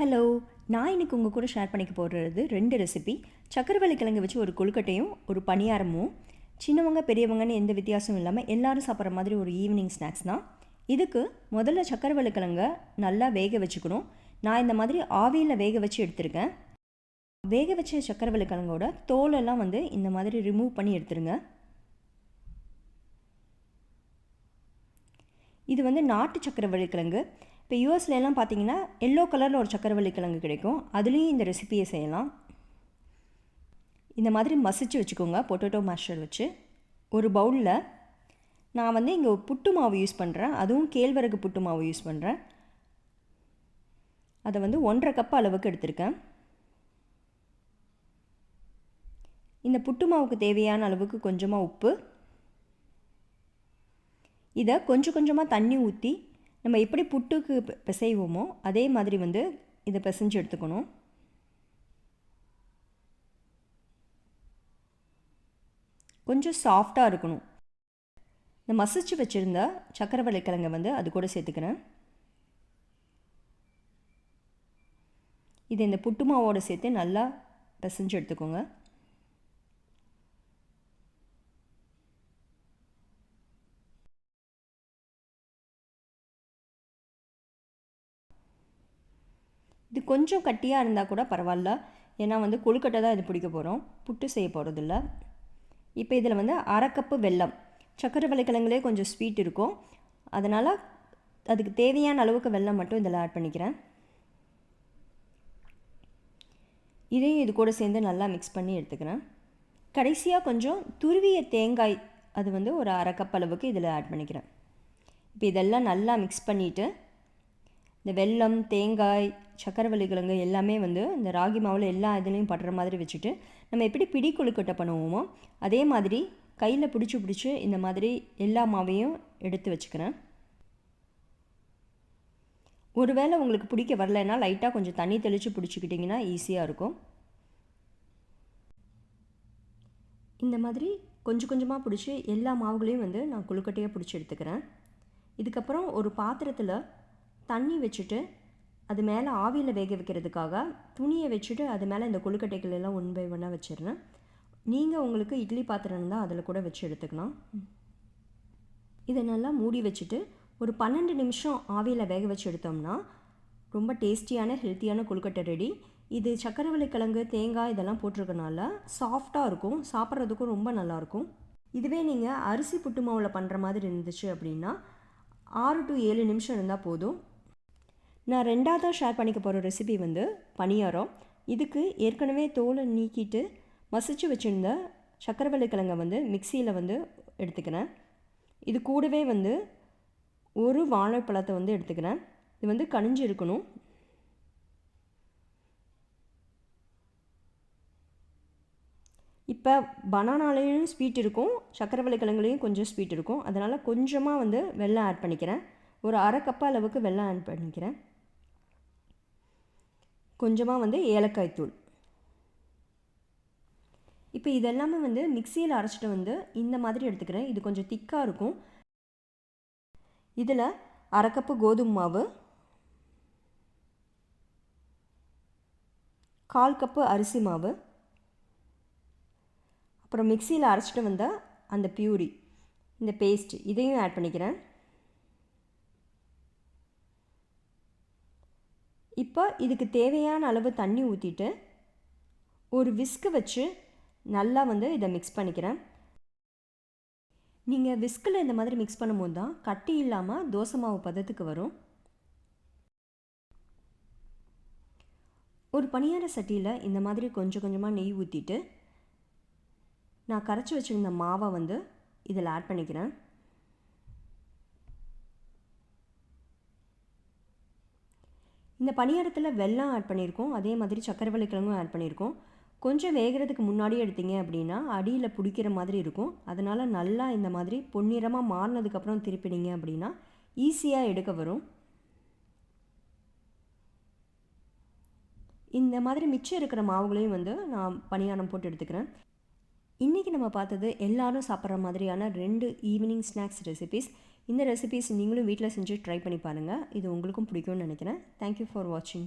Hello நான் இன்னைக்கு உங்கள் கூட ஷேர் பண்ணிக்க போடுறது ரெண்டு ரெசிபி சக்கரவள்ளி கிழங்கு வச்சு ஒரு கொழுக்கட்டையும் ஒரு பணியாரமும் சின்னவங்க பெரியவங்கன்னு எந்த வித்தியாசமும் இல்லாமல் எல்லோரும் சாப்பிட்ற மாதிரி ஒரு ஈவினிங் ஸ்நாக்ஸ் தான். இதுக்கு முதல்ல சக்கரவள்ளி கிழங்க நல்லா வேக வச்சுக்கணும். நான் இந்த மாதிரி ஆவியில் வேக வச்சு எடுத்திருக்கேன். வேக வச்ச சக்கரவள்ளி கிழங்கோட தோலெல்லாம் வந்து இந்த மாதிரி ரிமூவ் பண்ணி எடுத்துருங்க. இது வந்து நாட்டு சக்கரவள்ளி கிழங்கு. இப்போ யூஎஸ்லலாம் பார்த்தீங்கன்னா எல்லோ கலரில் ஒரு சக்கரவள்ளி கிழங்கு கிடைக்கும். அதுலேயும் இந்த ரெசிபியை செய்யலாம். இந்த மாதிரி மசிச்சு வச்சுக்கோங்க பொட்டேட்டோ மேஷர் வச்சு. ஒரு பவுலில் நான் வந்து இங்கே புட்டு மாவு யூஸ் பண்ணுறேன் அதுவும் கேழ்வரகு புட்டு மாவு யூஸ் பண்ணுறேன் அதை வந்து ஒன்றரை கப் அளவுக்கு எடுத்திருக்கேன். இந்த புட்டு மாவுக்கு தேவையான அளவுக்கு கொஞ்சமாக உப்பு. இதை கொஞ்சம் கொஞ்சமாக தண்ணி ஊற்றி நம்ம எப்படி புட்டுக்கு பிசைவோமோ அதே மாதிரி வந்து இதை பிசைஞ்சு எடுத்துக்கணும். கொஞ்சம் சாஃப்டாக இருக்கணும். இந்த மசிச்சு வச்சுருந்த சக்கரவள்ளி கிழங்கை வந்து அது கூட சேர்த்துக்கிறேன். இதை இந்த புட்டு மாவோடு சேர்த்து நல்லா பிசைஞ்சு எடுத்துக்கோங்க. இது கொஞ்சம் கட்டியாக இருந்தால் கூட பரவாயில்ல. ஏன்னா வந்து கொழுக்கட்டை தான் இது பிடிக்க போகிறோம் புட்டு செய்ய போகிறதில்ல இப்போ இதில் வந்து அரை கப்பு வெல்லம். சக்கரை வளைக்கிழங்குலே கொஞ்சம் ஸ்வீட் இருக்கும். அதனால் அதுக்கு தேவையான அளவுக்கு வெல்லம் மட்டும் இதில் ஆட் பண்ணிக்கிறேன். இதையும் இது கூட சேர்ந்து நல்லா மிக்ஸ் பண்ணி எடுத்துக்கிறேன். கடைசியாக கொஞ்சம் துருவிய தேங்காய் அது வந்து ஒரு அரை கப் அளவுக்கு இதில் ஆட் பண்ணிக்கிறேன். இப்போ இதெல்லாம் நல்லா மிக்ஸ் பண்ணிவிட்டு இந்த வெல்லம் தேங்காய் சக்கரவள்ளி கிழங்கு எல்லாமே வந்து இந்த ராகி மாவில் எல்லா இதுலேயும் படுற மாதிரி வச்சுட்டு நம்ம எப்படி பிடி கொழுக்கட்டை பண்ணுவோமோ அதே மாதிரி கையில் பிடிச்சி பிடிச்சி இந்த மாதிரி எல்லா மாவையும் எடுத்து வச்சுக்கிறேன். ஒருவேளை உங்களுக்கு பிடிக்க வரலைன்னா லைட்டாக கொஞ்சம் தண்ணி தெளித்து பிடிச்சிக்கிட்டிங்கன்னா ஈஸியாக இருக்கும். இந்த மாதிரி கொஞ்சம் கொஞ்சமாக பிடிச்சி எல்லா மாவுகளையும் வந்து நான் கொழுக்கட்டையாக பிடிச்சி எடுத்துக்கிறேன். இதுக்கப்புறம் ஒரு பாத்திரத்தில் தண்ணி வச்சுட்டு அது மேலே ஆவியில் வேக வைக்கிறதுக்காக துணியை வச்சுட்டு அது மேலே இந்த கொழுக்கட்டைகள் எல்லாம் ஒன் பை ஒன்னாக வச்சிடுறேன் நீங்கள் உங்களுக்கு இட்லி பாத்திரம் இருந்தால் அதில் கூட வச்சு எடுத்துக்கலாம். இதை நல்லா மூடி வச்சுட்டு ஒரு பன்னெண்டு நிமிஷம் ஆவியில் வேக வச்சு எடுத்தோம்னா ரொம்ப டேஸ்டியான ஹெல்த்தியான கொழுக்கட்டை ரெடி. இது சக்கரவள்ளி கிழங்கு தேங்காய் இதெல்லாம் போட்டிருக்கனால சாஃப்டாக இருக்கும். சாப்பிட்றதுக்கும் ரொம்ப நல்லாயிருக்கும் இதுவே நீங்கள் அரிசி புட்டு மாவில் பண்ணுற மாதிரி இருந்துச்சு அப்படின்னா ஆறு டு ஏழு நிமிஷம் இருந்தால் போதும். நான் ரெண்டாவதாக ஷேர் பண்ணிக்க போகிற ரெசிபி வந்து பணியாரம் இதுக்கு ஏற்கனவே தோலை நீக்கிட்டு மசிச்சு வச்சுருந்த சக்கரவள்ளி கிழங்கை வந்து மிக்சியில் வந்து எடுத்துக்கிறேன். இது கூடவே வந்து ஒரு வாழைப்பழத்தை வந்து எடுத்துக்கிறேன். இது வந்து கனிஞ்சு இருக்கணும். இப்போ பனானாலேயும் ஸ்வீட் இருக்கும் சக்கரவள்ளி கிழங்குலேயும் கொஞ்சம் ஸ்வீட் இருக்கும். அதனால் கொஞ்சமாக வந்து வெள்ளம் ஆட் பண்ணிக்கிறேன். ஒரு அரை கப் அளவுக்கு வெள்ளம் ஆட் பண்ணிக்கிறேன். கொஞ்சமாக வந்து ஏலக்காய் தூள். இப்போ இதெல்லாமே வந்து மிக்சியில் அரைச்சிட்டு வந்து இந்த மாதிரி எடுத்துக்கிறேன். இது கொஞ்சம் திக்காக இருக்கும். இதில் அரை கப்பு கோதுமை மாவு கால் கப்பு அரிசி மாவு அப்புறம் மிக்சியில் அரைச்சிட்டு வந்த அந்த பியூரி இந்த பேஸ்ட் இதையும் ஆட் பண்ணிக்கிறேன். இப்போ இதுக்கு தேவையான அளவு தண்ணி ஊற்றிட்டு ஒரு விஸ்கு வச்சு நல்லா வந்து இதை மிக்ஸ் பண்ணிக்கிறேன். நீங்கள் விஸ்கில் இந்த மாதிரி மிக்ஸ் பண்ணும்போது தான் கட்டி இல்லாமல் தோசை மாவு பதத்துக்கு வரும். ஒரு பணியார சட்டியில் இந்த மாதிரி கொஞ்சம் கொஞ்சமாக நெய் ஊற்றிட்டு நான் கரைச்சி வச்சுருந்த மாவை வந்து இதில் ஆட் பண்ணிக்கிறேன். இந்த பணியாரத்தில் வெல்லம் ஆட் பண்ணியிருக்கோம். அதே மாதிரி சக்கரவள்ளி கிழங்கும் ஆட் பண்ணியிருக்கோம். கொஞ்சம் வேகிறதுக்கு முன்னாடியே எடுத்தீங்க அப்படின்னா அடியில் பிடிக்கிற மாதிரி இருக்கும். அதனால் நல்லா இந்த மாதிரி பொன்னிறமாக மாறினதுக்கப்புறம் திருப்பினீங்க அப்படின்னா ஈஸியாக எடுக்க வரும். இந்த மாதிரி மிச்சம் இருக்கிற மாவுகளையும் வந்து நான் பணியாரம் போட்டு எடுத்துக்கிறேன். இன்றைக்கி நம்ம பார்த்தது எல்லாரும் சாப்பிட்ற மாதிரியான ரெண்டு ஈவினிங் ஸ்நாக்ஸ் ரெசிபீஸ் இந்த ரெசிபீஸ் நீங்களும் வீட்டில் செஞ்சு ட்ரை பண்ணி பாருங்கள் இது உங்களுக்கும் பிடிக்கும்னு நினைக்கிறேன். தேங்க்யூ ஃபார் வாட்சிங்